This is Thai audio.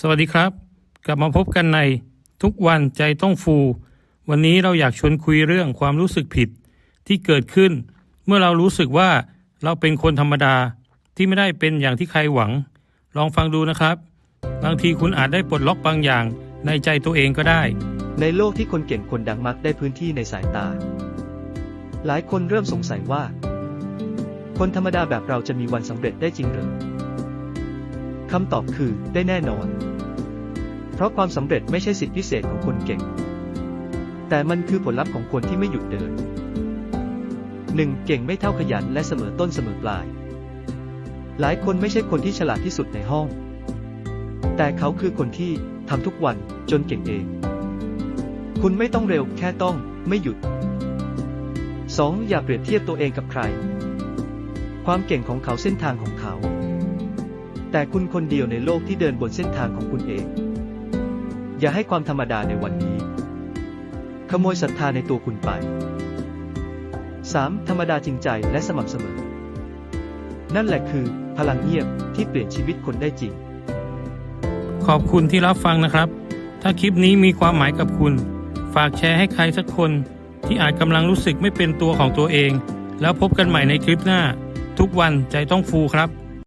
สวัสดีครับ กลับมาพบกันในทุกวันใจต้องฟู วันนี้เราอยากชวนคุยเรื่องความรู้สึกผิดที่เกิดขึ้น เมื่อเรารู้สึกว่าเราเป็นคนธรรมดาที่ไม่ได้เป็นอย่างที่ใครหวัง ลองฟังดูนะครับ บางทีคุณอาจได้ปลดล็อกบางอย่างในใจตัวเองก็ได้ ในโลกที่คนเก่งคนดังมักได้พื้นที่ในสายตา หลายคนเริ่มสงสัยว่า คนธรรมดาแบบเราจะมีวันสำเร็จได้จริงหรือ คำตอบคือได้แน่นอน เพราะความสำเร็จไม่ใช่สิทธิพิเศษของคนเก่ง แต่มันคือผลลัพธ์ของคนที่ไม่หยุดเดิน 1. เก่งไม่เท่าขยันและเสมอต้นเสมอปลาย หลายคนไม่ใช่คนที่ฉลาดที่สุดในห้อง แต่เขาคือคนที่ทำทุกวันจนเก่งเอง คุณไม่ต้องเร็วแค่ต้องไม่หยุด 2. อย่าเปรียบเทียบตัวเองกับใคร ความเก่งของเขาเส้นทางของเขา แต่คุณคนเดียวในโลกที่เดินบนเส้นทางของคุณเอง อย่าให้ความธรรมดาในวันนี้ ขโมยศรัทธาในตัวคุณไป 3. ธรรมดาจริงใจและสม่ำเสมอ นั่นแหละคือ พลังเงียบที่เปลี่ยนชีวิตคนได้จริง ขอบคุณที่รับฟังนะครับ ถ้าคลิปนี้มีความหมายกับคุณ ฝากแชร์ให้ใครสักคนที่อาจกำลังรู้สึกไม่เป็นตัวของตัวเอง แล้วพบกันใหม่ในคลิปหน้า ทุกวันใจต้องฟูครับ